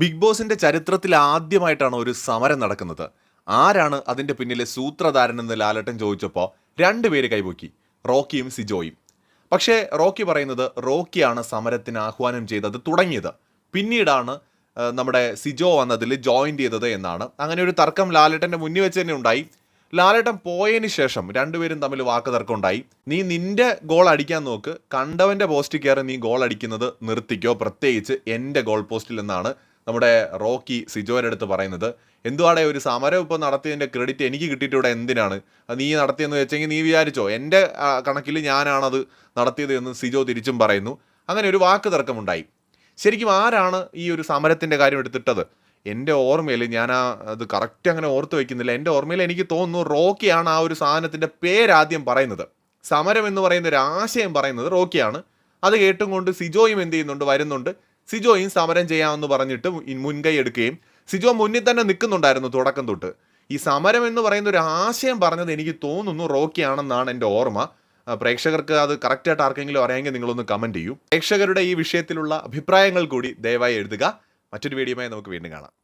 Big ബോസിന്റെ ചരിത്രത്തിൽ ആദ്യമായിട്ടാണ് ഒരു സമരം നടക്കുന്നത്. ആരാണ് അതിന്റെ പിന്നിലെ സൂത്രധാരനെന്ന് ലാലട്ടൻ ചോദിച്ചപ്പോൾ രണ്ടുപേര് കൈപൊക്കി റോക്കിയും സിജോയും. പക്ഷേ റോക്കി പറയുന്നത് റോക്കിയാണ് സമരത്തിന് ആഹ്വാനം ചെയ്തത് തുടങ്ങിയത്. പിന്നീടാണ് നമ്മുടെ സിജോ വന്നതിൽ ജോയിൻ ചെയ്തത് എന്നാണ്. അങ്ങനെ ഒരു തർക്കം ലാലട്ടന്റെ മുന്നിൽ വെച്ച് തന്നെ ഉണ്ടായി. ലാലേട്ടൻ പോയതിന് ശേഷം രണ്ടുപേരും തമ്മിൽ വാക്ക് തർക്കം ഉണ്ടായി. നീ നിന്റെ ഗോൾ അടിക്കാൻ നോക്ക് കണ്ടവന്റെ പോസ്റ്റ് കയറി നീ ഗോൾ അടിക്കുന്നത് നിർത്തിക്കോ പ്രത്യേകിച്ച് എന്റെ ഗോൾ പോസ്റ്റിൽ എന്നാണ് നമ്മുടെ റോക്കി സിജോയുടെ അടുത്ത് പറയുന്നത് എന്തുവാടെ ഒരു സമരം ഇപ്പോൾ നടത്തിയതിന്റെ ക്രെഡിറ്റ് എനിക്ക് കിട്ടിയിട്ട് ഇവിടെ എന്തിനാണ്? അത് നീ നടത്തിയെന്ന് വെച്ചെങ്കിൽ നീ വിചാരിച്ചോ എന്റെ കണക്കിൽ ഞാനാണത് നടത്തിയത് എന്ന് സിജോ തിരിച്ചും പറയുന്നു. അങ്ങനെ ഒരു വാക്ക് തർക്കമുണ്ടായി. ശരിക്കും ആരാണ് ഈ ഒരു സമരത്തിന്റെ കാര്യം എടുത്തിട്ടത്? എന്റെ ഓർമ്മയിൽ ഞാൻ ആ അത് കറക്റ്റ് അങ്ങനെ ഓർത്ത് വയ്ക്കുന്നില്ല എന്റെ ഓർമ്മയിൽ എനിക്ക് തോന്നുന്നു റോക്കിയാണ് ആ ഒരു സാധനത്തിന്റെ പേരാദ്യം പറയുന്നത്. സമരം എന്ന് പറയുന്ന ഒരു ആശയം പറയുന്നത് റോക്കിയാണ്. അത് കേട്ടും കൊണ്ട് സിജോയും എന്ത് ചെയ്യുന്നുണ്ട് വരുന്നുണ്ട്. സിജോയും സമരം ചെയ്യാമെന്ന് പറഞ്ഞിട്ട് മുൻ- മുൻകൈ എടുക്കുകയും സിജോ മുന്നിൽ തന്നെ നിൽക്കുന്നുണ്ടായിരുന്നു തുടക്കം തൊട്ട്. ഈ സമരം എന്ന് പറയുന്ന ഒരു ആശയം പറഞ്ഞത് എനിക്ക് തോന്നുന്നു റോക്കിയാണെന്നാണ് എന്റെ ഓർമ്മ. പ്രേക്ഷകർക്ക് അത് കറക്റ്റായിട്ട് ആർക്കെങ്കിലും അറിയാമെങ്കിൽ നിങ്ങളൊന്ന് കമന്റ് ചെയ്യൂ. പ്രേക്ഷകരുടെ ഈ വിഷയത്തിലുള്ള അഭിപ്രായങ്ങൾ കൂടി ദയവായി എഴുതുക. മറ്റൊരു വീഡിയോയുമായി നമുക്ക് വീണ്ടും കാണാം.